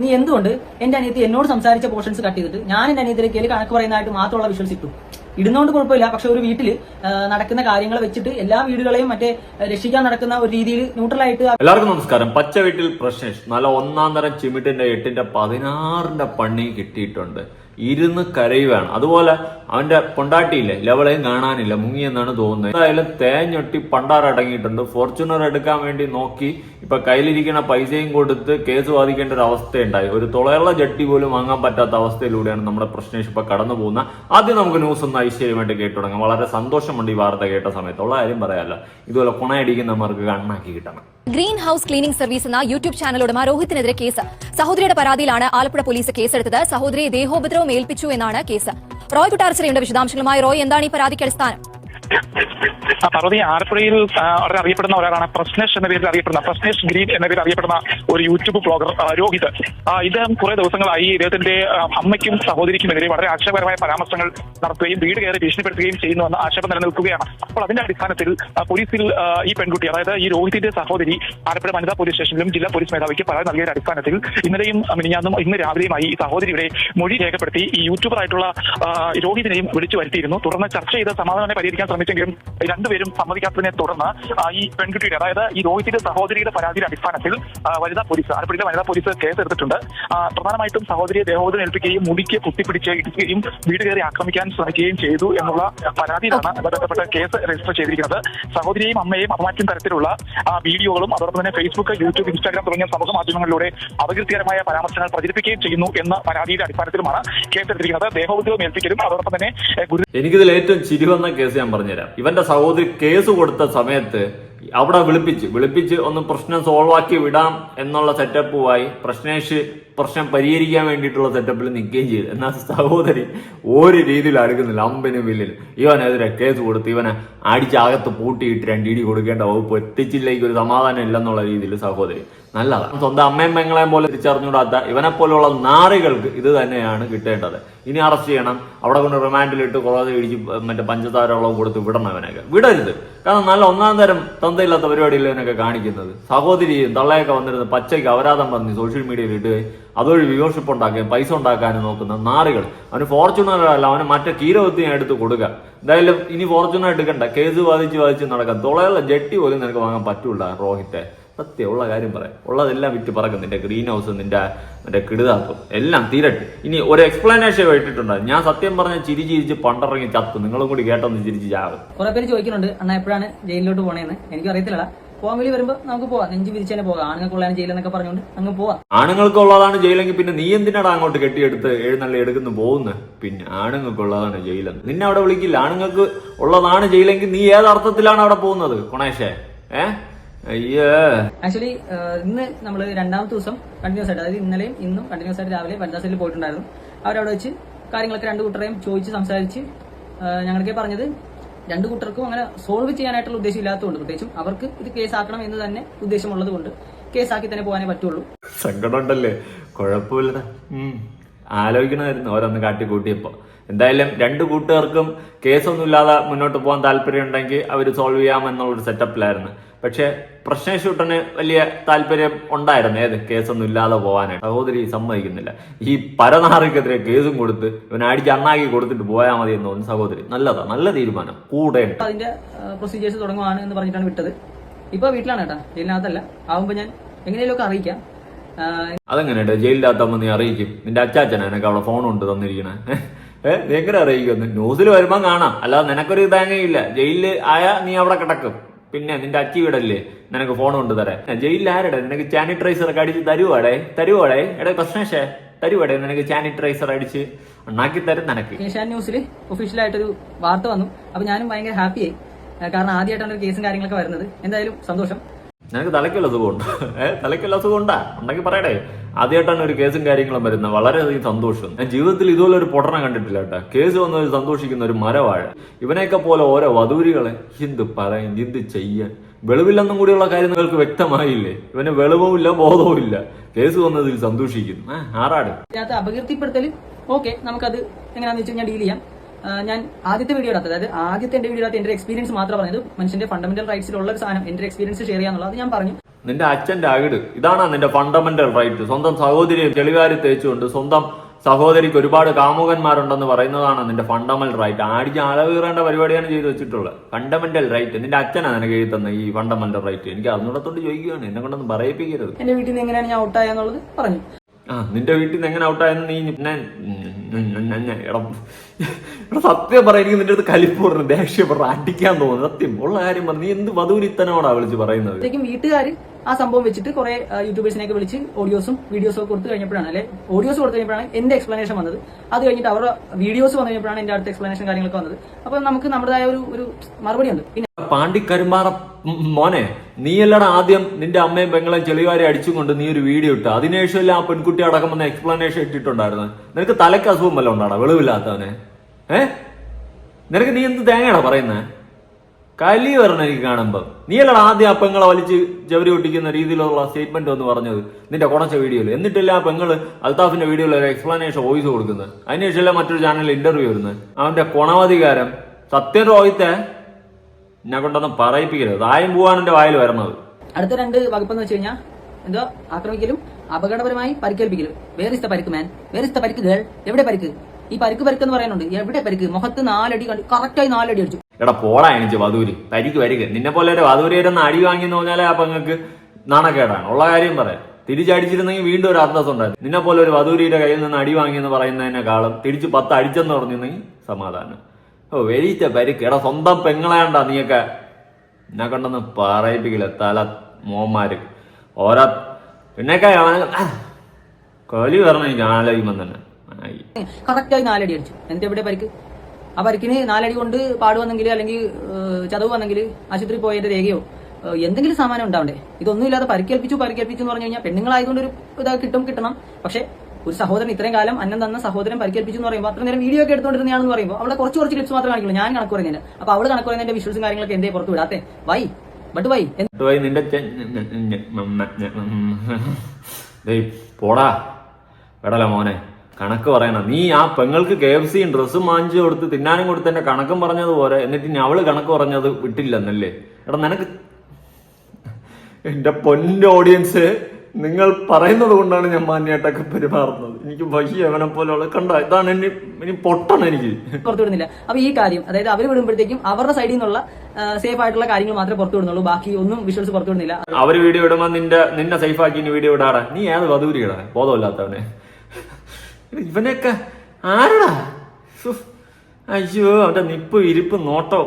നീ എന്തുകൊണ്ട് എന്റെ അനിയത്തി എന്നോട് സംസാരിച്ച പോർഷൻസ് കട്ട് ചെയ്തിട്ട്? ഞാൻ എന്റെ അനിയത്തിലേക്ക് കണക്ക് പറയുന്നതായിട്ട് മാത്രമുള്ള വിഷ്വൽസ് ഇട്ടു. ഇടുന്നോണ്ട് കുഴപ്പമില്ല. പക്ഷെ ഒരു വീട്ടിൽ നടക്കുന്ന കാര്യങ്ങൾ വെച്ചിട്ട് എല്ലാ വീടുകളെയും മറ്റേ രക്ഷിക്കാൻ നടക്കുന്ന ഒരു രീതിയിൽ ന്യൂട്രലായിട്ട് എല്ലാവർക്കും നമസ്കാരം. പച്ച വീട്ടിൽ പ്രശ്നേഷ്. നല്ല ഒന്നാം തരം ചിമിട്ടിന്റെ എട്ടിന്റെ പതിനാറിന്റെ പണി കിട്ടിയിട്ടുണ്ട്. ഇരുന്ന് കരയുവാണ് അതുപോലെ അവന്റെ പൊണ്ടാട്ടിയില്ലേ? ലെവളെയും കാണാനില്ല മുങ്ങിയെന്നാണ് തോന്നുന്നത്. എന്തായാലും തേഞ്ഞൊട്ടി പണ്ടാറടങ്ങിയിട്ടുണ്ട് ഫോർച്യൂണർ എടുക്കാൻ വേണ്ടി നോക്കി ഇപ്പൊ കയ്യിലിരിക്കുന്ന പൈസയും കൊടുത്ത് കേസ് വാദിക്കേണ്ട ഒരു അവസ്ഥയുണ്ടായി. ഒരു തുളയുള്ള ജട്ടി പോലും വാങ്ങാൻ പറ്റാത്ത അവസ്ഥയിലൂടെയാണ് നമ്മുടെ പ്രശ്നേഷ് ഇപ്പൊ കടന്നു പോകുന്നത്. ആദ്യം നമുക്ക് ന്യൂസ് ഒന്ന് ഐശ്വര്യമായിട്ട് കേട്ടു തുടങ്ങാം. വളരെ സന്തോഷമുണ്ട് ഈ വാർത്ത കേട്ട സമയത്ത്. ഉള്ള കാര്യം പറയാമല്ലോ ഇതുപോലെ കുണയടിക്കുന്നവർക്ക് കണ്ണാക്കി കിട്ടണം. ഗ്രീൻ ഹൌസ് ക്ലീനിംഗ് സർവീസ് എന്ന യൂട്യൂബ് ചാനൽ ഉടമ രോഹിത്തിനെതിരെ കേസ്. സഹോദരിയുടെ പരാതിയിലാണ് ആലപ്പുഴ പോലീസ് കേസെടുത്തത്. സഹോദരിയെ ദേഹോപദ്രവം ഏൽപ്പിച്ചു എന്നാണ് കേസ്. റോയ് കുട്ടാർച്ചറയുണ്ട് വിശദാംശങ്ങളുമായി റോയ് എന്താണ് ഈ പരാതിക്ക് അടിസ്ഥാനം? ആ, പാർവതി ആലപ്പുഴയിൽ അറിയപ്പെടുന്ന ഒരാളാണ് പ്രശ്നേഷ് എന്ന പേരിൽ അറിയപ്പെടുന്ന പ്രശ്നേഷ് ഗ്രീൻ എന്ന പേരിൽ അറിയപ്പെടുന്ന ഒരു യൂട്യൂബ് ബ്ലോഗർ രോഹിത്. ഇദ്ദേഹം കുറെ ദിവസങ്ങളായി ഇദ്ദേഹത്തിന്റെ അമ്മയ്ക്കും സഹോദരിക്കുമെതിരെ വളരെ ആക്ഷേപകരമായ പരാമർശങ്ങൾ നടത്തുകയും വീട് കയറി ഭീഷണിപ്പെടുത്തുകയും ചെയ്യുന്നുവെന്ന ആക്ഷേപം നിലനിൽക്കുകയാണ്. അപ്പോൾ അതിന്റെ അടിസ്ഥാനത്തിൽ പോലീസിൽ ഈ പെൺകുട്ടി അതായത് ഈ രോഹിതിന്റെ സഹോദരി ആലപ്പുഴ വനിതാ പോലീസ് സ്റ്റേഷനിലും ജില്ലാ പോലീസ് മേധാവിക്ക് പരാതി നൽകിയ അടിസ്ഥാനത്തിൽ ഇന്നലെയും മിനിഞ്ഞാന്നും ഇന്ന് രാവിലെയുമായി ഈ സഹോദരിയുടെ മൊഴി രേഖപ്പെടുത്തി ഈ യൂട്യൂബർ ആയിട്ടുള്ള രോഹിതിനെയും വിളിച്ചു വരുത്തിയിരുന്നു. തുടർന്ന് ചർച്ച ചെയ്ത് സമാധാനം പരിഹരിക്കാൻ ശ്രമിച്ചെങ്കിലും രണ്ടുപേരും സമ്മതിക്കാത്തതിനെ തുടർന്ന് ഈ പെൺകുട്ടിയുടെ അതായത് ഈ രോഹിത്തിന്റെ സഹോദരിയുടെ പരാതിയുടെ അടിസ്ഥാനത്തിൽ വനിതാ പോലീസ് ആലപ്പുഴയിലെ വനിതാ പോലീസ് കേസെടുത്തിട്ടുണ്ട് പ്രധാനമായിട്ടും സഹോദരിയെ ദേഹോദരം ഏൽപ്പിക്കുകയും മുടിക്ക് കുത്തിപ്പിടിച്ച് ഇടിക്കുകയും വീട് കയറി ആക്രമിക്കാൻ ശ്രമിക്കുകയും ചെയ്തു എന്നുള്ള പരാതിയിലാണ് ബന്ധപ്പെട്ട കേസ് രജിസ്റ്റർ ചെയ്തിരിക്കുന്നത്. സഹോദരിയെയും അമ്മയെയും അപമാറ്റം തരത്തിലുള്ള വീഡിയോകളും അതോടൊപ്പം തന്നെ ഫേസ്ബുക്ക് യൂട്യൂബ് ഇൻസ്റ്റാഗ്രാം തുടങ്ങിയ സമൂഹ മാധ്യമങ്ങളിലൂടെ അപകീർത്തികരമായ പരാമർശങ്ങൾ പ്രചരിപ്പിക്കുകയും ചെയ്യുന്നു എന്ന പരാതിയുടെ അടിസ്ഥാനത്തിലുമാണ് കേസെടുത്തിരിക്കുന്നത് ദേഹോദ്രവം ഏൽപ്പിക്കലും അതോടൊപ്പം തന്നെ എനിക്കിതിൽ ഏറ്റവും ചിരി വന്ന കേസ് ഞാൻ പറഞ്ഞുതരാം. ഇവന്റെ സഹോദരി കേസ് കൊടുത്ത സമയത്ത് അവിടെ വിളിപ്പിച്ച് വിളിപ്പിച്ച് ഒന്ന് പ്രശ്നം സോൾവ് ആക്കി വിടാം എന്നുള്ള സെറ്റപ്പുമായി പ്രശ്നേഷ് പ്രശ്നം പരിഹരിക്കാൻ വേണ്ടിയിട്ടുള്ള സെറ്റപ്പിൽ നിൽക്കുകയും ചെയ്തു. എന്നാൽ സഹോദരി ഒരു രീതിയിൽ അടുക്കുന്നില്ല അമ്പനും വില്ലിൽ ഇവനെതിരെ കേസ് കൊടുത്ത് ഇവനെ അടിച്ചകത്ത് പൂട്ടിയിട്ട് രണ്ടിടി കൊടുക്കേണ്ട വകുപ്പ് എത്തിച്ചില്ലെങ്കിൽ ഒരു സമാധാനം ഇല്ലെന്നുള്ള രീതിയിൽ സഹോദരി നല്ലതാണ് സ്വന്തം അമ്മയും പെങ്ങളെയും പോലെ തിരിച്ചറിഞ്ഞുകൂടാത്ത ഇവനെ പോലെയുള്ള നാറികൾക്ക് ഇത് തന്നെയാണ് കിട്ടേണ്ടത്. ഇനി അറസ്റ്റ് ചെയ്യണം. അവിടെ കൊണ്ട് റിമാൻഡിലിട്ട് കുറേ ഇടിച്ച് മറ്റേ പഞ്ചസാര വെള്ളം കൊടുത്ത് വിടണം ഇവനൊക്കെ വിടരുത്. കാരണം നല്ല ഒന്നാം തരം തന്തയില്ലാത്ത പരിപാടിയിൽ ഇവനൊക്കെ കാണിക്കുന്നത്. സഹോദരിയും തള്ളയൊക്കെ വന്നിരുന്ന് പച്ചയ്ക്ക് അപരാധം പറഞ്ഞ് സോഷ്യൽ മീഡിയയിൽ ഇടുകയും അതുവഴി വ്യൂവർഷിപ്പ് ഉണ്ടാക്കുകയും പൈസ ഉണ്ടാക്കാനും നോക്കുന്ന നാറുകൾ. അവന് ഫോർച്യൂണറല്ല അവന് മറ്റേ കീരവത്തിയും എടുത്ത് കൊടുക്കുക എന്തായാലും ഇനി ഫോർച്യൂണർ എടുക്കണ്ട. കേസ് വാദിച്ച് വാദിച്ച് നടക്കാം. തുളയുള്ള ജെട്ടി പോലും നിനക്ക് വാങ്ങാൻ പറ്റൂല റോഹിത്തെ. സത്യം ഉള്ള കാര്യം പറയാം. ഉള്ളതെല്ലാം വിറ്റ് പറക്കും. നിന്റെ ഗ്രീൻ ഹൗസ് നിന്റെ നിന്റെ കിടുതാക്കും എല്ലാം തീരട്ടെ. ഇനി ഒരു എക്സ്പ്ലനേഷൻ ഇട്ടിട്ടുണ്ട് ഞാൻ സത്യം പറഞ്ഞ ചിരി ചിരിച്ച് പണ്ടിറങ്ങി ചത്തു. നിങ്ങളും കൂടി കേട്ടൊന്ന് ചിരിച്ച് ചാകും കുറെ പേര് ചോദിക്കുന്നുണ്ട് അണ്ണാ എപ്പോഴാണ് ജയിലിലോട്ട് പോണേന്ന്? എനിക്ക് അറിയത്തില്ല പോകാൻ വേണ്ടി വരുമ്പോൾ നമുക്ക് പോവാം. നെഞ്ചു വിരിച്ച് തന്നെ പോകാം ആണുങ്ങൾക്കുള്ളതാണ് ജയിലെന്നൊക്കെ പറഞ്ഞുകൊണ്ട് അങ്ങ് പോവാം. ആണുങ്ങൾക്കുള്ളതാണ് ജയിലെങ്കിൽ പിന്നെ നീ എന്തിനാടാ അങ്ങോട്ട് കെട്ടിയെടുത്ത് എഴുന്നള്ളി എടുക്കുന്നു പോകുന്നത് പിന്നെ ആണുങ്ങൾക്കുള്ളതാണ് ജയിലെന്ന്. നിന്നെ അവിടെ വിളിക്കില്ല. ആണുങ്ങൾക്ക് ഉള്ളതാണ് ജയിലെങ്കിൽ നീ ഏതർത്ഥത്തിലാണ് അവിടെ പോകുന്നത് കൊണേഷേ ഏ? അയ്യേ ആക്ച്വലി ഇന്ന് നമ്മൾ രണ്ടാമത്തെ ദിവസം കണ്ടിന്യൂസ് ആയിട്ട് അതായത് ഇന്നലെയും ഇന്നും കണ്ടിന്യൂസ് ആയിട്ട് രാവിലെ പഞ്ചായത്തിൽ പോയിട്ടുണ്ടായിരുന്നു. അവരവിടെ വെച്ച് കാര്യങ്ങളൊക്കെ രണ്ട് കൂട്ടരെയും ചോദിച്ച് സംസാരിച്ച് ഞങ്ങൾക്ക് പറഞ്ഞത് രണ്ട് കൂട്ടർക്കും അങ്ങനെ സോൾവ് ചെയ്യാനായിട്ടുള്ള ഉദ്ദേശം ഇല്ലാത്തതുകൊണ്ട് പ്രത്യേകിച്ചും അവർക്ക് ഇത് കേസാക്കണം എന്ന് തന്നെ ഉദ്ദേശമുള്ളത് കൊണ്ട് കേസാക്കി തന്നെ പോകാനേ പറ്റുള്ളൂ. സങ്കടമുണ്ടല്ലേ കുഴപ്പമില്ല. ആലോചിക്കണമായിരുന്നു ഓരോന്ന് കാട്ടിക്കൂട്ടിയപ്പോ എന്തായാലും രണ്ട് കൂട്ടുകാർക്കും കേസൊന്നും ഇല്ലാതെ മുന്നോട്ട് പോകാൻ താല്പര്യം ഉണ്ടെങ്കിൽ അവർ സോൾവ് ചെയ്യാമെന്നുള്ളൊരു സെറ്റപ്പിലായിരുന്നു പക്ഷെ പ്രശ്നേഷൂട്ടന് വലിയ താല്പര്യം ഉണ്ടായിരുന്നു. ഏത് കേസൊന്നും ഇല്ലാതെ പോകാനായിട്ട്. സഹോദരി സമ്മതിക്കുന്നില്ല. ഈ പരനാറിക്കെതിരെ കേസും കൊടുത്ത് ഇവനെ അടിച്ച് അണ്ണാക്കി കൊടുത്തിട്ട് പോയാൽ മതി എന്ന് തോന്നുന്നു സഹോദരി. നല്ലതാ നല്ല തീരുമാനം. കൂടെ അതിന്റെ പ്രൊസീജിയേഴ്സ് തുടങ്ങുവാണ് എന്ന് പറഞ്ഞിട്ടാണ് വിട്ടത്. ഇപ്പൊ വീട്ടിലാണ് കേട്ടോ. ജയിലിനകത്തല്ല. ആവുമ്പോ ഞാൻ എങ്ങനെയൊക്കെ അറിയിക്കാം. ആ, അതെങ്ങനെയുണ്ട്? ജയിലിനകത്താകുമ്പോൾ നീ അറിയിക്കും. നിന്റെ അച്ചാച്ചനാ എനിക്ക് അവിടെ ഫോൺ ഉണ്ട് തന്നിരിക്കണേ. ഏഹ് നീ എങ്ങനെ അറിയിക്കുന്നു? ന്യൂസിൽ വരുമ്പോൾ കാണാം. അല്ലാതെ നിനക്കൊരു ഇതാങ്ങയില്ല ജയിലിൽ ആയാ നീ അവിടെ കിടക്കും. പിന്നെ നിന്റെ അച്ചി നിനക്ക് ഫോൺ കൊണ്ട് തരാം. ജയിലിൽ ആരടെ? നിനക്ക് സാനിറ്റൈസർ ഒക്കെ അടിച്ച് തരുവാടേ? തരുവാടേ? എടേ പ്രശ്നേഷേ തരുവാടേ? നിനക്ക് സാനിറ്റൈസർ അടിച്ച് ഉണ്ടാക്കി തരും നിനക്ക്. ഏഷ്യാൻ ന്യൂസിൽ ഒഫീഷ്യലായിട്ടൊരു വാർത്ത വന്നു. അപ്പൊ ഞാനും ഭയങ്കര ഹാപ്പിയായി കാരണം ആദ്യമായിട്ടാണ് ഒരു കേസും കാര്യങ്ങളൊക്കെ വരുന്നത്. എന്തായാലും സന്തോഷം. നിനക്ക് തലയ്ക്കുള്ള അസുഖമുണ്ട് ഏഹ് തലയ്ക്കുള്ള അസുഖമുണ്ടാ ഉണ്ടെങ്കിൽ പറയടേ. ആദ്യമായിട്ടാണ് ഒരു കേസും കാര്യങ്ങളും വരുന്നത്. വളരെയധികം സന്തോഷം. ഞാൻ ജീവിതത്തിൽ ഇതുപോലെ ഒരു പൊട്ടണം കണ്ടിട്ടില്ല കേട്ടോ. കേസ് വന്നവർ സന്തോഷിക്കുന്ന ഒരു മരവാഴ. ഇവനെയൊക്കെ പോലെ ഓരോ വധൂരികളെ എന്ത് പറയും എന്ത് ചെയ്യാൻ? വെളിവില്ലെന്നും കൂടിയുള്ള കാര്യം നിങ്ങൾക്ക് വ്യക്തമായില്ലേ? ഇവന് വെളിവുമില്ല ബോധവും ഇല്ല കേസ് വന്നതിൽ സന്തോഷിക്കുന്നു. ആറാട് അപകീർത്തിപ്പെടുത്തൽ ഓക്കെ നമുക്കത് എങ്ങനെയാണെന്ന് വെച്ച് കഴിഞ്ഞാൽ ഡീൽ ചെയ്യാം. ഞാൻ ആദ്യത്തെ വീഡിയോ ഇടാത്തത്. അതായത് ആദ്യത്തെ എന്റെ വീഡിയോ എന്റെ എക്സ്പീരിയൻസ് മാത്രം പറഞ്ഞത്. മനുഷ്യന്റെ ഫണ്ടമെന്റൽ റൈറ്റ്സിലുള്ള ഒരു സാധനം എന്റെ എക്സ്പീരിയൻസ് ഷെയർ ചെയ്യാന്നുള്ളത് ഞാൻ പറഞ്ഞു. നിന്റെ അച്ഛന്റെ അകിട് ഇതാണ് നിന്റെ ഫണ്ടമെന്റൽ റൈറ്റ് സ്വന്തം സഹോദരിയെ ചെളിവാരി തേച്ചുകൊണ്ട് സ്വന്തം സഹോദരിക്ക് ഒരുപാട് കാമുകന്മാരുണ്ടെന്ന് പറയുന്നതാണ് നിന്റെ ഫണ്ടമെന്റൽ റൈറ്റ് ആടിച്ച് അളവീറേണ്ട പരിപാടിയാണ് ചെയ്തു വെച്ചിട്ടുള്ളത്. ഫണ്ടമെന്റൽ റൈറ്റ് നിന്റെ അച്ഛനാണ് നിനക്ക് എഴുതി തന്ന ഈ ഫണ്ടമെന്റൽ റൈറ്റ് എനിക്ക് അറിഞ്ഞൂടത്തോണ്ട് ചോദിക്കുകയാണ്. എന്നെ കൊണ്ടൊന്നും പറയിപ്പിക്കരുത്. എന്റെ വീട്ടിൽ നിന്ന് എങ്ങനെയാണ് ഞാൻ ഔട്ടായെന്നുള്ളത് പറഞ്ഞു. ആ നിന്റെ വീട്ടിൽ നിന്ന് എങ്ങനെ ഔട്ടായെന്ന് നീ ഞാൻ സത്യം പറയുന്നത് നിന്റെ അടുത്ത് കലിപ്പ് പറഞ്ഞു ദേഷ്യം പറഞ്ഞു അടിക്കാൻ തോന്നുന്നു സത്യം ഉള്ള കാര്യം പറഞ്ഞു നീ എന്ത് വധുവിനിത്തനോടാ വിളിച്ച് പറയുന്നത് വീട്ടുകാർ ആ സംഭവം വെച്ചിട്ട് കുറെ യൂട്യൂബേഴ്സിനെയൊക്കെ വിളിച്ച് ഓഡിയോസും വീഡിയോസും ഒക്കെ കൊടുത്തു കഴിഞ്ഞപ്പോഴാണ് അല്ലെ ഓഡിയോസ് കൊടുത്തു കഴിഞ്ഞപ്പോഴാണ് എന്റെ എക്സ്പ്ലനേഷൻ വന്നത് അത് കഴിഞ്ഞിട്ട് അവരുടെ വീഡിയോസ് വന്നു കഴിഞ്ഞപ്പോഴാണ് എന്റെ അടുത്ത എക്സ്പ്ലനേഷൻ കാര്യങ്ങളൊക്കെ വന്നത് അപ്പൊ നമുക്ക് നമ്മുടേതായ ഒരു ഒരു മറുപടി ഉണ്ട് പിന്നെ പാണ്ടിക്കരുമാറ മോനെ മോനെ നീയല്ലടാ ആദ്യം നിന്റെ അമ്മയും പെങ്ങളെയും ചെളിവാരി അടിച്ചുകൊണ്ട് നീ ഒരു വീഡിയോ ഇട്ടു അതിനുശേഷം ആ പെൺകുട്ടി അടക്കം വന്ന എക്സ്പ്ലനേഷൻ ഇട്ടിട്ടുണ്ടായിരുന്നു നിനക്ക് തലക്ക് അസുഖം വല്ല ഉണ്ടാടാ വെളിവില്ലാത്തവനെ. ഏ? നിനക്ക് നീ എന്ത് തേങ്ങയാടാ പറയുന്നേ? കലി വരണം എനിക്ക് കാണുമ്പോ. നീയല്ലടാ ആദ്യം ആ പെങ്ങളെ വലിച്ച് ജവരി ഒട്ടിക്കുന്ന രീതിയിലുള്ള സ്റ്റേറ്റ്മെന്റ് ഒന്ന് പറഞ്ഞത് നിന്റെ കുറച്ച വീഡിയോയിൽ എന്നിട്ടില്ല ആ പെങ്ങൾ അൽതാഫിന്റെ വീഡിയോയിൽ ഒരു എക്സ്പ്ലനേഷൻ വോയിസ് കൊടുക്കുന്നത്. അതിനുശേഷം മറ്റൊരു ചാനലിൽ ഇന്റർവ്യൂ വരുന്നത്. അവന്റെ കുണവധികാരം സത്യം രോഹിത്തെ എന്നെ കൊണ്ടൊന്നും പറയിപ്പിക്കരുത്. തായം പോവാൻ എന്റെ വായിൽ വരണത് അടുത്ത രണ്ട് വകുപ്പെന്ന് വെച്ച് കഴിഞ്ഞാൽ എന്തോ ആക്രമിക്കലും അപകടപരമായി പരിക്കേൽപ്പിക്കലും വേർ ഇസ് ദ പരിക്ക് മാൻ വേർ ദ പരിക്ക് ഗേൾ എവിടെ പരിക്ക്? ഈ പരിക്ക് പരിക്ക് എന്ന് പറയുന്നുണ്ട് എവിടെ പരിക്ക്? മുഖത്ത് നാലടി കറക്റ്റായി നാലടി അടിച്ചു. എടാ പോടാ എനിക്ക് വധൂര്. പരിക്ക് പരിക്ക്. നിന്നെ പോലെ ഒരു വധൂരേരുന്ന അടി വാങ്ങിയെന്ന് പറഞ്ഞാലേ ആ നിങ്ങൾക്ക് നാണക്കേടാണ്. ഉള്ള കാര്യം പറയാം. തിരിച്ചടിച്ചിരുന്നെങ്കിൽ വീണ്ടും ഒരു അർത്ഥം ഉണ്ടായിരുന്നു. നിന്നെ പോലെ ഒരു വധൂരിയുടെ കയ്യിൽ നിന്ന് അടി വാങ്ങിയെന്ന് പറയുന്നതിനേക്കാളും തിരിച്ച് പത്ത് അടിച്ചെന്ന് പറഞ്ഞിരുന്നെങ്കിൽ സമാധാനം. ഓ വെരിച്ച പരിക്ക്. എടാ സ്വന്തം പെങ്ങളാണ്ടാ നീയൊക്കെ എന്നെ കണ്ടെന്ന് പറയിപ്പിക്കില്ല തല മോന്മാര്. ഓരോ പിന്നെയൊക്കെ കോഹ്ലി പറഞ്ഞു ആലോചിക്കുമ്പോൾ തന്നെ. കറക്റ്റായി നാലടി അടിച്ചു. എന്നിട്ട് പരിക്ക്? ആ പരിക്കിന് നാലടി കൊണ്ട് പാടുവന്നെങ്കിൽ അല്ലെങ്കിൽ ഏഹ്, ചതവ് വന്നെങ്കിൽ ആശുപത്രി പോയതിന്റെ രേഖയോ എന്തെങ്കിലും സാമാനം ഉണ്ടാവണ്ടേ? ഇതൊന്നും ഇല്ലാതെ പരിക്കേൽപ്പിച്ചു പരിക്കേൽപ്പിച്ചു എന്ന് പറഞ്ഞു കഴിഞ്ഞാൽ പെണ്ണുങ്ങളായതുകൊണ്ട് ഒരു ഇതാ കിട്ടും കിട്ടണം. പക്ഷെ ഒരു സഹോദരൻ ഇത്രയും കാലം അന്നം തന്ന സഹോദരൻ പരിക്കേൽപ്പിച്ചു എന്ന് പറയുമ്പോൾ അത്ര നേരം വീഡിയോ ഒക്കെ എടുത്തുകൊണ്ടിരുന്നതാണെന്ന് പറയുമ്പോൾ അവിടെ കുറച്ച് കുറച്ച് ക്ലിപ്സ് മാത്രമേ കാണിക്കുള്ളൂ. ഞാൻ കണക്ക് പറയുന്നില്ല. അപ്പൊ അവൾ കണക്ക് പറയുന്നതിന്റെ വിഷ്വൽസും കാര്യങ്ങളൊക്കെ എന്തേ പുറത്ത് വിടാത്തെ? വൈ. നിന്റെ പോടാ. എടല മോനെ കണക്ക് പറയണം. നീ ആ പെങ്ങൾക്ക് കെ എഫ് സിയും ഡ്രസ്സും വാങ്ങിച്ചു കൊടുത്ത് തിന്നാനും കൊടുത്ത് എന്റെ കണക്കും പറഞ്ഞതുപോലെ എന്നിട്ട് ഇനി അവൾ കണക്ക് പറഞ്ഞത് വിട്ടില്ലെന്നല്ലേ? എടാ നിനക്ക് എന്റെ പൊന്നിന്റെ ഓഡിയൻസ് നിങ്ങൾ പറയുന്നത് കൊണ്ടാണ് ഞാൻ മാന്യേട്ടൊക്കെ പെരുമാറുന്നത്. എനിക്ക് വഹി അവനെ പോലെയുള്ള കണ്ട ഇതാണ് എന്നെ ഇനി പൊട്ടണം എനിക്ക്. പുറത്തു വിടുന്നില്ല. അപ്പൊ ഈ കാര്യം അതായത് അവർ വിടുമ്പോഴത്തേക്കും അവരുടെ സൈഡിൽ നിന്നുള്ള സേഫ് ആയിട്ടുള്ള കാര്യങ്ങൾ മാത്രമേ പുറത്തു വിടുന്നുള്ളൂ. ബാക്കി ഒന്നും വിഷ്വൽസ് പുറത്തു വിടുന്നില്ല. അവർ വീഡിയോ ഇടുമ്പോ നിന്റെ നിന്നെ സേഫ് ആക്കി ഇനി വീഡിയോ ഇടാടാ നീ ഏത് വധൂരി ഇടാ ബോധമില്ലാത്തവനെ. ഇവനെയൊക്കെ ആരടാ. അയ്യോ അവന്റെ നിപ്പ് ഇരിപ്പ് നോട്ടോ.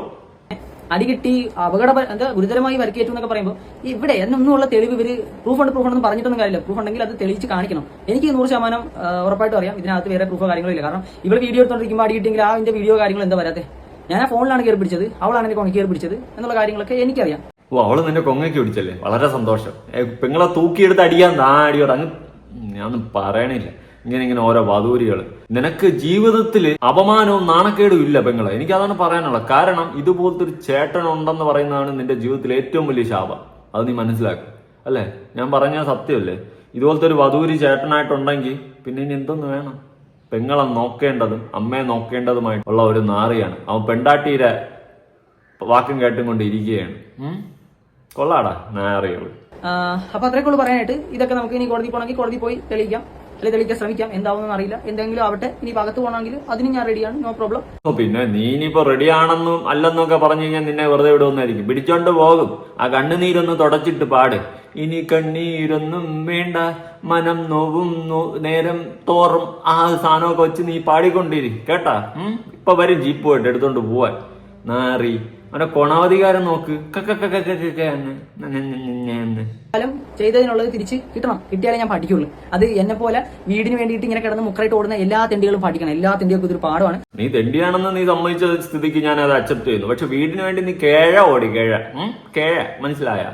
അടി കിട്ടി അപകട എന്താ ഗുരുതരമായി വരക്കേറ്റു എന്നൊക്കെ പറയുമ്പോൾ ഇവിടെ എന്നൊന്നുമുള്ള തെളിവ് ഇവർ പ്രൂഫ് ഉണ്ട് പ്രൂഫ് ഉണ്ടെന്ന് പറഞ്ഞിട്ടൊന്നും കാര്യമില്ല. പ്രൂഫ് ഉണ്ടെങ്കിൽ അത് തെളിയിച്ച് കാണിക്കണം. എനിക്ക് നൂറ് ശതമാനം ഉറപ്പായിട്ട് അറിയാം. ഇതിനകത്ത് വേറെ പ്രൂഫോ കാര്യങ്ങളില്ല കാരണം ഇവിടെ വീഡിയോ എടുത്തോണ്ടിരിക്കുമ്പോൾ അടി കിട്ടിയെങ്കിൽ ആ അതിന്റെ വീഡിയോ കാര്യങ്ങൾ എന്താ വരാത്തെ? ഞാൻ ആ ഫോണിലാണ് കയറി പിടിച്ചത്. അവളാണ് എന്നെ കൊണ കയറി പിടിച്ചത് എന്നുള്ള കാര്യങ്ങളൊക്കെ എനിക്കറിയാം. ഓ അവൾ നിന്റെ കൊങ്ങയ്ക്ക് പിടിച്ചല്ലേ? വളരെ സന്തോഷം. പെങ്ങളെ തൂക്കിയെടുത്ത് അടിക്കാൻ താ അടിയോട് അങ്ങ് ഞാനൊന്നും പറയണില്ല. ഇങ്ങനെ ഇങ്ങനെ ഓരോ വധൂരികൾ നിനക്ക് ജീവിതത്തിൽ അപമാനവും നാണക്കേടും ഇല്ല പെങ്ങളെ. എനിക്ക് അതാണ് പറയാനുള്ളത്. കാരണം ഇതുപോലത്തെ ഒരു ചേട്ടൻ ഉണ്ടെന്ന് പറയുന്നതാണ് നിന്റെ ജീവിതത്തിലെ ഏറ്റവും വലിയ ശാപം. അത് നീ മനസ്സിലാക്കും. അല്ലേ? ഞാൻ പറഞ്ഞ സത്യമല്ലേ? ഇതുപോലത്തെ ഒരു വധൂരി ചേട്ടനായിട്ടുണ്ടെങ്കിൽ പിന്നെ ഇനി എന്തൊന്ന് വേണം? പെങ്ങളെ നോക്കേണ്ടതും അമ്മയെ നോക്കേണ്ടതുമായിട്ടുള്ള ഒരു നാറിയാണ്. അവൻ പെണ്ടാട്ടിയുടെ വാക്കും കേട്ടും കൊണ്ട് ഇരിക്കുകയാണ്. കൊള്ളാടാ നാറിയോ അപ്പൊ അത്രയൊക്കെ പറയാനായിട്ട്. ഇതൊക്കെ നമുക്ക് ഇനി കോടതി പോകണമെങ്കിൽ കോടതി പോയി തെളിയിക്കാം. അല്ലെങ്കിൽ തെളിയിക്കാൻ ശ്രമിക്കാം എന്താവുമെന്ന് അറിയില്ല എന്തെങ്കിലും ആവട്ടെ ഇനി ഭാഗത്ത് പോകണമെങ്കിൽ അതിന് ഞാൻ റെഡിയാണ് നോ പ്രോബ്ലം പിന്നെ നീ ഇനിയിപ്പോ റെഡി ആണെന്നും അല്ലെന്നൊക്കെ പറഞ്ഞു കഴിഞ്ഞാൽ നിന്നെ വെറുതെ വിടുമെന്നായിരിക്കും പിടിച്ചോണ്ട് പോകും ആ കണ്ണുനീരൊന്ന് തുടച്ചിട്ട് പാട് ഇനി കണ്ണീരൊന്നും വേണ്ട മനം നോവും നേരം തോറും ആ സാധനമൊക്കെ വെച്ച് നീ പാടിക്കൊണ്ടിരി കേട്ടാ? ഇപ്പൊ വരും ജീപ്പ് പോയിട്ട് എടുത്തോണ്ട് പോവാൻ നാറി അവനെ കൊണാവധികാരം നോക്ക് കക്കക്കക്കക്കക്ക കാലം ചെയ്തതിനുള്ളത് തിരിച്ച് കിട്ടണം. കിട്ടിയാലേ ഞാൻ പഠിക്കുള്ളൂ. അത് എന്നെ പോലെ വീടിന് വേണ്ടിയിട്ട് ഇങ്ങനെ കിടന്ന് മുക്കറായിട്ട് ഓടുന്ന എല്ലാ തെണ്ടികളും പഠിക്കണം. എല്ലാ തെണ്ടികൾക്കും ഇതൊരു പാഠമാണ്. നീ തെണ്ടിയാണെന്ന് നീ സമ്മതിച്ച സ്ഥിതിക്ക് ഞാൻ അത് അക്സെപ്റ്റ് ചെയ്യുന്നു. പക്ഷെ വീടിന് വേണ്ടി നീ കേഴ ഓടി കേഴ. കേഴ. മനസ്സിലായ?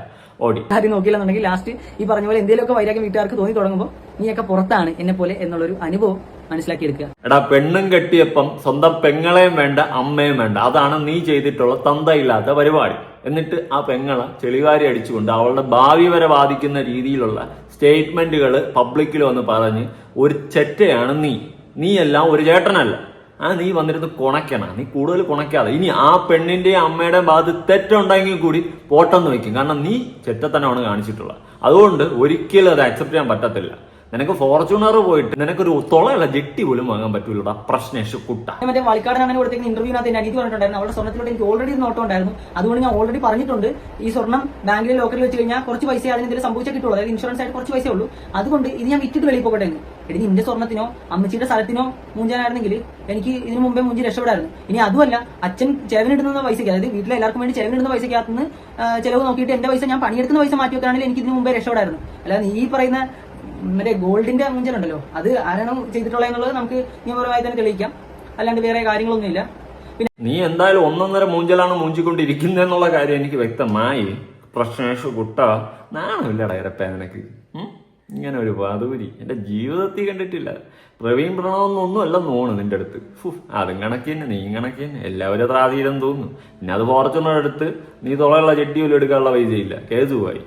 ഓടി. കാര്യം നോക്കിയില്ലെന്നുണ്ടെങ്കിൽ ലാസ്റ്റ് ഈ പറഞ്ഞ പോലെ എന്തെങ്കിലുമൊക്കെ വൈരാഗ്യം വീട്ടുകാർക്ക് തോന്നി തുടങ്ങുമ്പോൾ നീയൊക്കെ പുറത്താണ് എന്നെ പോലെ എന്നുള്ളൊരു അനുഭവം മനസ്സിലാക്കിയെടുക്കുക. എടാ പെണ്ണും കെട്ടിയപ്പം സ്വന്തം പെങ്ങളെയും വേണ്ട അമ്മയും വേണ്ട. അതാണ് നീ ചെയ്തിട്ടുള്ള തന്തയില്ലാത്ത പരിപാടി. എന്നിട്ട് ആ പെങ്ങളെ ചെളിവാരി അടിച്ചുകൊണ്ട് അവളുടെ ഭാവി വരെ ബാധിക്കുന്ന രീതിയിലുള്ള സ്റ്റേറ്റ്മെന്റുകൾ പബ്ലിക്കിൽ വന്ന് പറഞ്ഞ് ഒരു ചെറ്റയാണ് നീ. നീ എല്ലാം ഒരു ചേട്ടനല്ല. ആ നീ വന്നിരുന്ന് കുണയ്ക്കണം നീ കൂടുതൽ കുണയ്ക്കാതെ ഇനി ആ പെണ്ണിന്റെയും അമ്മയുടെയും ഭാഗത്ത് തെറ്റുണ്ടെങ്കിൽ കൂടി പോട്ടെന്ന് വെക്കും. കാരണം നീ ചെറ്റത്തനമാണ് കാണിച്ചിട്ടുള്ളത്. അതുകൊണ്ട് ഒരിക്കലും അത് അക്സെപ്റ്റ് ചെയ്യാൻ പറ്റത്തില്ല. നിനക്ക് ഫോർച്യൂണർ പോയിട്ട് നിനക്കൊരു തുളയുള്ള ജെട്ടി പോലും വാങ്ങാൻ പറ്റൂലടാ. പ്രശ്നേഷ് കുട്ട. മറ്റേ വാളിക്കാടൻ അങ്ങനെ കൊടുത്തേക്ക് ഇന്റർവ്യൂവിനകത്ത് എന്റെ അനീതി പറഞ്ഞിട്ടുണ്ടായിരുന്നു. അവളുടെ സ്വർണത്തിലോട്ട് എനിക്ക് ഓൾറെഡി നോട്ടം ഉണ്ടായിരുന്നു. അതുകൊണ്ട് ഞാൻ ഓൾറെഡി പറഞ്ഞിട്ടുണ്ട്. ഈ സ്വർണം ബാങ്കിൽ ലോക്കറിൽ വെച്ച് കഴിഞ്ഞാൽ കുറച്ച് പൈസ അതിന് എന്തെങ്കിലും സംഭവിച്ചാൽ കിട്ടുള്ളൂ. അതായത് ഇൻഷുറൻസ് ആയിട്ട് കുറച്ച് പൈസ ഉള്ളൂ. അതുകൊണ്ട് ഇത് ഞാൻ വിറ്റിട്ട് വെളിയിൽ പോകട്ടെ ഇനി നിന്റെ സ്വർണത്തിനോ അമ്മച്ചിയുടെ സ്ഥലത്തിനോ മൂഞ്ചാനായിരുന്നെങ്കിൽ എനിക്ക് ഇതിനു മുമ്പേ മുഞ്ചി രക്ഷപ്പെടായിരുന്നു. ഇനി അതുമല്ല അച്ഛൻ ചെലവിനിടുന്ന പൈസയ്ക്ക് അതായത് വീട്ടിലെ എല്ലാവർക്കും വേണ്ടി ചെലവിനിടുന്ന പൈസയ്ക്കകത്ത് നിന്ന് ചെലവ് നോക്കിയിട്ട് എന്റെ പൈസ ഞാൻ പണിയെടുക്കുന്ന പൈസ മാറ്റി വെക്കാണെങ്കിൽ എനിക്ക് ഇതിനു മുമ്പേ രക്ഷപ്പെടായിരുന്നു. അല്ലാതെ ഈ പറയുന്ന മറ്റേ ഗോൾഡിന്റെ മുഞ്ചലുണ്ടല്ലോ അത് ആരാണ് ചെയ്തിട്ടുള്ളത് എന്നുള്ളത് നമുക്ക് നിയമപരമായി തന്നെ തെളിയിക്കാം. അല്ലാണ്ട് വേറെ കാര്യങ്ങളൊന്നുമില്ല. നീ എന്തായാലും ഒന്നൊന്നര മൂഞ്ചലാണ് മൂഞ്ചിക്കൊണ്ടിരിക്കുന്നതെന്നുള്ള കാര്യം എനിക്ക് വ്യക്തമായി പ്രശ്നേഷ് കുട്ട നാണമില്ലടാ ഇരപ്പ നിനക്ക്. ഇങ്ങനെ ഒരു വാതൂരി എന്റെ ജീവിതത്തിൽ കണ്ടിട്ടില്ല. പ്രവീൺ പ്രണവെന്നൊന്നും അല്ല തോന്നുന്നു നിന്റെ അടുത്ത്. അതും കണക്ക് തന്നെ നീ കണക്ക് തന്നെ. എല്ലാവരും അത് ആധീനം തോന്നുന്നു. പിന്നെ അത് ഫോർച്ചുണർ എടുത്ത് നീ തുളയുള്ള ചെട്ടി പോലും എടുക്കാനുള്ള പൈസയില്ല. കേസ് പോയി.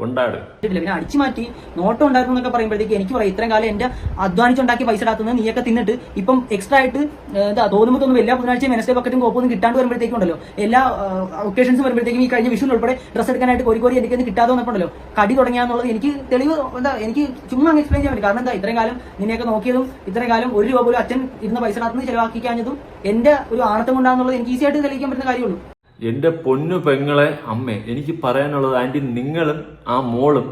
കൊണ്ടാട്. പിന്നെ അടിച്ചു മാറ്റി. നോട്ടം ഉണ്ടായിരുന്നു എന്നൊക്കെ പറയുമ്പോഴത്തേക്ക് എനിക്ക് പറയാം ഇത്രയും കാലം എന്റെ അധ്വാനിച്ചുണ്ടാക്കിയ പൈസ ഇടാത്തുന്നത് നീയൊക്കെ തിന്നിട്ട് ഇപ്പം എക്സ്ട്രാ ആയിട്ട് എന്താ തോന്നുമ്പോൾ തോന്നുമ്പോൾ എല്ലാ ബുധനാഴ്ചയും വെനസ്ഡേ പക്കറ്റും കോപ്പൊന്നും കിട്ടാണ്ട് വരുമ്പോഴത്തേക്കും ഉണ്ടല്ലോ. എല്ലാ ഒക്കേഷൻസ് വരുമ്പോഴത്തേക്കും ഈ കഴിഞ്ഞ വിഷു ഉൾപ്പെടെ ഡ്രസ്സ് എടുക്കാനായിട്ട് കോരിക്കോരി എനിക്ക് കിട്ടാതെ വന്നപ്പോണ്ടല്ലോ. കടി തുടങ്ങിയാന്നുള്ളത് എനിക്ക് തെളിവ് എന്താ എനിക്ക് ചുമ്മാ എക്സ്പ്ലെയിൻ ചെയ്യാൻ പറ്റും. കാരണം എന്താ ഇത്രയും കാലം നിന്നെയൊക്കെ നോക്കിയതും ഇത്രയും കാലം ഒരു രൂപ പോലും അച്ഛൻ ഇരുന്ന പൈസ ഇടാത്തുനിന്ന് ചെലവാക്കിക്കാഞ്ഞതും എന്റെ ഒരു ആണത്തം കൊണ്ടാണെന്നുള്ളത് എനിക്ക് ഈസി ആയിട്ട് തെളിയിക്കാൻ പറ്റുന്ന കാര്യമുള്ളൂ. എന്റെ പൊന്നു പെങ്ങളെ അമ്മേ എനിക്ക് പറയാനുള്ളത് ആന്റി നിങ്ങളും ആ മോളും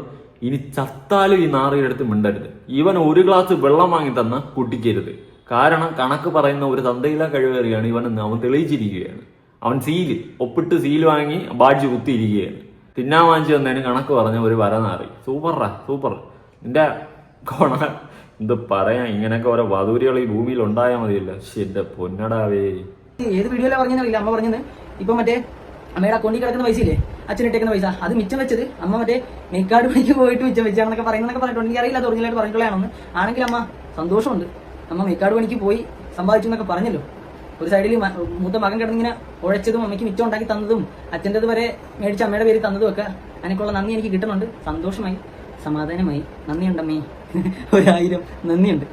ഇനി ചത്താലും ഈ നാറിയെടുത്ത് മിണ്ടരുത്. ഇവൻ ഒരു ഗ്ലാസ് വെള്ളം വാങ്ങി തന്ന കുട്ടിക്കരുത്. കാരണം കണക്ക് പറയുന്ന ഒരു തന്തയില കഴിവേറിയാണ് ഇവൻ അവൻ തെളിയിച്ചിരിക്കുകയാണ്. അവൻ സീൽ ഒപ്പിട്ട് സീൽ വാങ്ങി ബാഡ്ജ് കുത്തിയിരിക്കുകയാണ്. തിന്നാൻ വാങ്ങിച്ചു തന്നതിന് കണക്ക് പറഞ്ഞ ഒരു വരനാറി സൂപ്പറാ സൂപ്പർ. നിന്റെ കൊണ എന്ത് പറയാ ഇങ്ങനെയൊക്കെ ഓരോ വധൂരികൾ ഈ ഭൂമിയിൽ ഉണ്ടായാൽ മതിയല്ലോ. എന്റെ പൊന്നടാവേ. ഏത് വീഡിയോയിലാണ് പറഞ്ഞില്ല അമ്മ പറഞ്ഞത് ഇപ്പൊ മറ്റേ അമ്മയുടെ അക്കൗണ്ടിൽ കിടക്കുന്ന പൈസ ഇല്ലേ? അച്ഛൻ ഇട്ടേക്കുന്ന പൈസ. അത് മിച്ചം വെച്ചത് അമ്മ മറ്റേ മേക്കാട് പണിക്ക് പോയിട്ട് മിച്ചം വെച്ചാണെന്നൊക്കെ പറയുന്നതൊക്കെ പറഞ്ഞിട്ടുണ്ട്. എനിക്ക് അറിയില്ല അത് പറഞ്ഞിട്ടുള്ളതാണെന്ന്. ആണെങ്കിൽ അമ്മ സന്തോഷമുണ്ട്. അമ്മ മേക്കാട് പണിക്ക് പോയി സമ്പാദിച്ചു എന്നൊക്കെ പറഞ്ഞല്ലോ. ഒരു സൈഡിൽ മൂത്ത മകൻ കിടന്നിങ്ങനെ ഉഴച്ചതും അമ്മയ്ക്ക് മിച്ചം ഉണ്ടാക്കി തന്നതും അച്ഛന്റെത് വരെ മേടിച്ച് അമ്മയുടെ പേര് തന്നതും ഒക്കെ അതിനൊക്കെയുള്ള നന്ദി എനിക്ക് കിട്ടുന്നുണ്ട്. സന്തോഷമായി. സമാധാനമായി. നന്ദിയുണ്ടമ്മേ. ഒരായിരം. നന്ദിയുണ്ട്.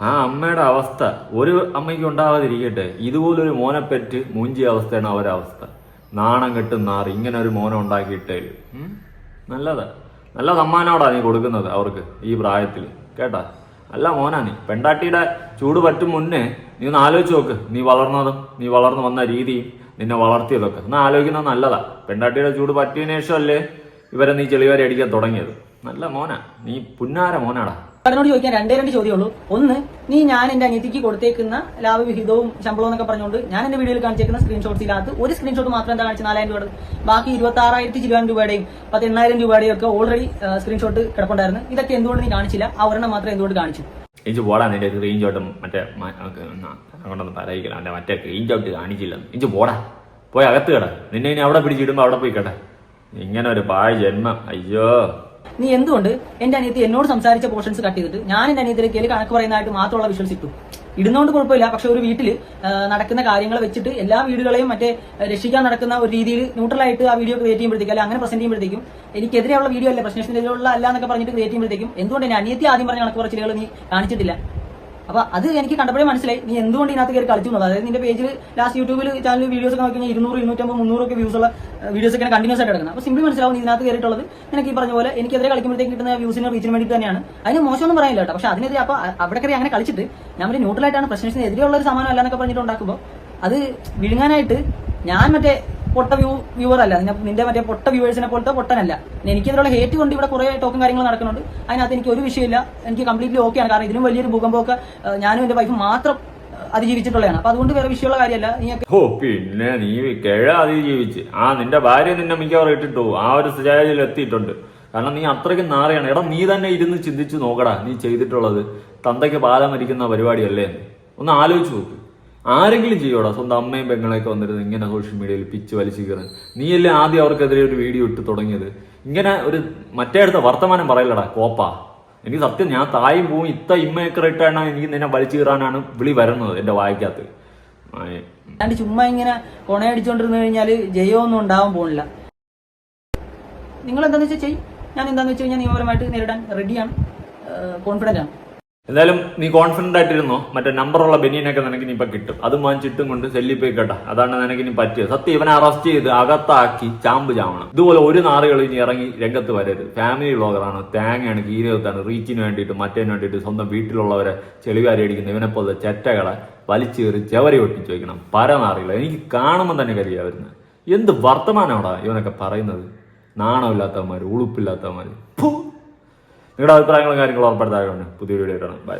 ആ അമ്മയുടെ അവസ്ഥ ഒരു അമ്മയ്ക്ക് ഉണ്ടാവാതിരിക്കട്ടെ. ഇതുപോലൊരു മോനെ പെറ്റ് മൂഞ്ചിയ അവസ്ഥയാണ് അവരുടെ അവസ്ഥ. നാണം കെട്ടും നാറി ഇങ്ങനെ ഒരു മോനെ ഉണ്ടാക്കിയിട്ടേ. നല്ലതാ. നല്ല സമ്മാനോടാ നീ കൊടുക്കുന്നത് അവർക്ക് ഈ പ്രായത്തിൽ. കേട്ടാ? അല്ല മോനാ നീ. പെണ്ടാട്ടിയുടെ ചൂട് പറ്റും മുന്നേ നീ ഒന്ന് ആലോചിച്ച് നോക്ക്. നീ വളർന്നതും നീ വളർന്നു വന്ന രീതിയും നിന്നെ വളർത്തിയതൊക്കെ. ഒന്ന് ആലോചിക്കുന്നത് നല്ലതാ. പെണ്ടാട്ടിയുടെ ചൂട് പറ്റിയതിനു ശേഷമല്ലേ ഇവരെ നീ ചെളിവരെ അടിക്കാൻ തുടങ്ങിയത്. നല്ല മോനാ. നീ പുന്നാര മോനാടാ. കടനോട് ചോദിക്കാൻ രണ്ടേ രണ്ട് ചോദ്യമുള്ളൂ. ഒന്ന് നീ ഞാൻ എന്റെ അനിയത്തിക്ക് കൊടുത്തേക്കുന്ന ലാഭവിഹിതവും ശമ്പളവും എന്നൊക്കെ പറഞ്ഞുകൊണ്ട് ഞാൻ എന്റെ വീഡിയോയിൽ കാണിച്ചേക്കുന്ന സ്ക്രീൻഷോട്ട്സിനകത്ത് ഒരു സ്ക്രീൻഷോട്ട് മാത്രം എന്താ കാണിച്ചത്? നാലായിരം രൂപയുടെ. ബാക്കി ഇരുപത്തി ആറായിരത്തി ചിരുവായിരം രൂപയുടെയും പത്ത് എണ്ണായിരം രൂപയുടെയും ഒക്കെ ഓൾറെഡി സ്ക്രീൻഷോട്ട് കിടപ്പുണ്ടായിരുന്നു. ഇതൊക്കെ എന്തുകൊണ്ട് നീ കാണിച്ചില്ല? ആ ഒരെണ്ണം മാത്രം എന്തുകൊണ്ട് കാണിച്ചു? എനിക്ക് പോടാ നിന്റെ സ്ക്രീൻ ഷോട്ടും മറ്റേ അങ്ങോട്ടൊന്നും പറയിക്കില്ല അവന്റെ മറ്റേ സ്ക്രീൻഷോട്ട് കാണിച്ചില്ല. എനിക്ക് പോടാ. പോയി അകത്ത് കേടാ. നിന്നെ ഇനി അവിടെ പിടിച്ചിടുമ്പോ അവിടെ പോയി കേട്ടെ ഇങ്ങനെ ഒരു പാഴ് ജന്മം. അയ്യോ. നീ എന്തുകൊണ്ട് എന്റെ അനിയത്തി എന്നോട് സംസാരിച്ച പോർഷൻസ് കട്ട് ചെയ്തിട്ട്? ഞാൻ എന്റെ അനിയത്തിലേക്ക് കണക്ക് പറയുന്നതായിട്ട് മാത്രമുള്ള വിഷ്വൽസ് ഇട്ടു. ഇടുന്നോണ്ട് കുഴപ്പമില്ല. പക്ഷെ ഒരു വീട്ടിൽ നടക്കുന്ന കാര്യങ്ങൾ വെച്ചിട്ട് എല്ലാ വീടുകളെയും മറ്റേ രക്ഷിക്കാൻ നടക്കുന്ന ഒരു രീതിയിൽ ന്യൂട്രലായിട്ട് ആ വീഡിയോ ക്രിയേറ്റ് ചെയ്യുമ്പോഴത്തേക്കും അല്ല അങ്ങനെ പ്രസന്റ് ചെയ്യുമ്പോഴത്തേക്കും എനിക്കെതിരെയുള്ള വീഡിയോ അല്ല പ്രശ്നത്തിനെതിരെയുള്ള അല്ല എന്നൊക്കെ പറഞ്ഞിട്ട് ക്രിയേറ്റ് ചെയ്യുമ്പോഴത്തേക്കും എന്തുകൊണ്ട് എന്റെ അനിയത്തി ആദ്യം പറഞ്ഞ കണക്ക് പറച്ചിലുകൾ നീ കാണിച്ചിട്ടില്ല? അപ്പൊ അത് എനിക്ക് കണ്ടപ്പോഴേ മനസ്സിലായി. നീ എന്തുകൊണ്ട് ഇതിനകത്ത് കയറി കളിച്ചു എന്നുള്ളത്? അതായത് നിന്റെ പേജിൽ ലാസ്റ്റ് യൂട്യൂബിൽ ചാനൽ വീഡിയോസ് ഒക്കെ നോക്കി കഴിഞ്ഞാൽ ഇരുന്നൂറ് ഇരുന്നൂറ്റമ്പത് മുന്നൂറ് ഒക്കെ വ്യൂസ് ഉള്ള വീഡിയോസ് ഒക്കെ കണ്ടിന്യൂസ് ആയിട്ട് കിടക്കുന്നത്. അപ്പൊ സിമ്പിൾ മനസ്സിലാവും ഇതിനകത്ത് കയറിയിട്ടുള്ളത്. എനിക്ക് ഈ പറഞ്ഞ പോലെ എനിക്കെതിരെ കളിക്കുമ്പോഴത്തേക്ക് കിട്ടുന്ന വ്യൂസിന് റീച്ചിന് വേണ്ടി തന്നെയാണ്. അതിന് മോശമൊന്നും പറയില്ല കേട്ടോ. പക്ഷെ അതിനെതിരെ അപ്പൊ അവിടെ കയറി അങ്ങനെ കളിച്ചിട്ട് ഞാൻ ഒരു ന്യൂട്രലായിട്ടാണ് പ്രശ്നത്തിന് എതിരെയുള്ള ഒരു സമാനം അല്ല എന്നൊക്കെ പറഞ്ഞിട്ട് ഉണ്ടാക്കുമ്പോൾ അത് വിഴുങ്ങാനായിട്ട് ഞാൻ മറ്റേ പൊട്ട വ്യൂ വ്യൂവർ അല്ല നിന്റെ മറ്റേ പൊട്ട വ്യൂവേഴ്സിനെ പോലത്തെ പൊട്ടനല്ല. എനിക്ക് എനിക്കെതിരെയുള്ള ഹേറ്റ് കൊണ്ട് ഇവിടെ കുറെ ടോക്കും കാര്യങ്ങൾ നടക്കുന്നുണ്ട്. അതിനകത്ത് എനിക്ക് ഒരു വിഷയമില്ല. എനിക്ക് കംപ്ലീറ്റ്ലി ഓക്കെയാണ് കാരണം ഇതിനും വലിയൊരു ഭൂകമ്പമൊക്കെ ഞാനും എന്റെ വൈഫ് മാത്രം അതിജീവിച്ചിട്ടുള്ളതാണ്. അതുകൊണ്ട് വേറെ കാര്യമല്ല. നീ പിന്നെ നീ ആ നിന്റെ ഭാര്യ നിന്നെ മിക്കവാറും ഇട്ടിട്ടു. ആ ഒരു സ്റ്റേജിൽ എത്തിയിട്ടുണ്ട്. കാരണം നീ അത്രയ്ക്ക് നാറിയാണ്. എടാ നീ തന്നെ ഇരുന്ന് ചിന്തിച്ച് നോക്കടാ. നീ ചെയ്തിട്ടുള്ളത് തന്തയ്ക്ക് പാലം മരിക്കുന്ന പരിപാടിയല്ലേ ഒന്ന് ആലോചിച്ചു നോക്ക്. ആരെങ്കിലും ചെയ്യോടാ സ്വന്തം അമ്മയും പെങ്ങളെയൊക്കെ വന്നിരുന്നത് ഇങ്ങനെ സോഷ്യൽ മീഡിയയിൽ പിച്ച് വലിച്ചു കയറാൻ നീയല്ലേ ആദ്യം അവർക്കെതിരെ ഒരു വീഡിയോ ഇട്ട് തുടങ്ങിയത്? ഇങ്ങനെ ഒരു മറ്റേ അടുത്ത വർത്തമാനം പറയില്ലടാ കോപ്പ. എനിക്ക് സത്യം ഞാൻ തായും പോവും ഇത്ത ഇമ്മയൊക്കെ ഇട്ടാണ് എനിക്ക് നിന്നെ വലിച്ചു കീറാനാണ് വിളി വരുന്നത് എന്റെ അല്ലാണ്ട് ചുമ്മാ ഇങ്ങനെ കൊണയടിച്ചോണ്ടിരുന്നു കഴിഞ്ഞാൽ ജയമൊന്നും ഉണ്ടാവാൻ പോണില്ല. നിങ്ങൾ എന്താന്ന് വെച്ചാൽ ചെയ്യും. ഞാൻ എന്താന്ന് വെച്ച് കഴിഞ്ഞാൽ നിയമപരമായിട്ട് നേരിടാൻ റെഡിയാണ് കോൺഫിഡന്റ് ആണ്. എന്തായാലും നീ കോൺഫിഡന്റ് ആയിട്ടിരുന്നോ? മറ്റേ നമ്പറുള്ള ബനിയനൊക്കെ നിനക്ക് ഇനി ഇപ്പം കിട്ടും. അത് വാങ്ങിച്ചിട്ടും കൊണ്ട് സെല്ലി പോയി കേട്ടോ. അതാണ് നിനക്ക് ഇനി പറ്റിയത്. സത്യം ഇവനെ അറസ്റ്റ് ചെയ്ത് അകത്താക്കി ചാമ്പ് ചാവണം. ഇതുപോലെ ഒരു നാറുകൾ ഇനി ഇറങ്ങി രംഗത്ത് വരരുത്. ഫാമിലി വ്ളോഗറാണ് തേങ്ങയാണ് കീരത്താണ് റീച്ചിന് വേണ്ടിയിട്ട് മറ്റേന് വേണ്ടിയിട്ട് സ്വന്തം വീട്ടിലുള്ളവരെ ചെളിവാരി അടിക്കുന്ന ഇവനെ പോലെ ചെറ്റകളെ വലിച്ചേറി ചെവരി ഒട്ടിച്ച് വെക്കണം. പരനാറില്ല. എനിക്ക് കാണുമ്പോൾ തന്നെ കരിയാ വരുന്നത് എന്ത് വർത്തമാനമാടാ ഇവനൊക്കെ പറയുന്നത്? നാണമില്ലാത്തവന്മാർ ഉളുപ്പില്ലാത്തവന്മാർ നിങ്ങളുടെ അഭിപ്രായങ്ങളും കാര്യങ്ങളും ഉറപ്പെടുത്താറുണ്ട് പുതിയ വീഡിയോ കാണാം. ബൈ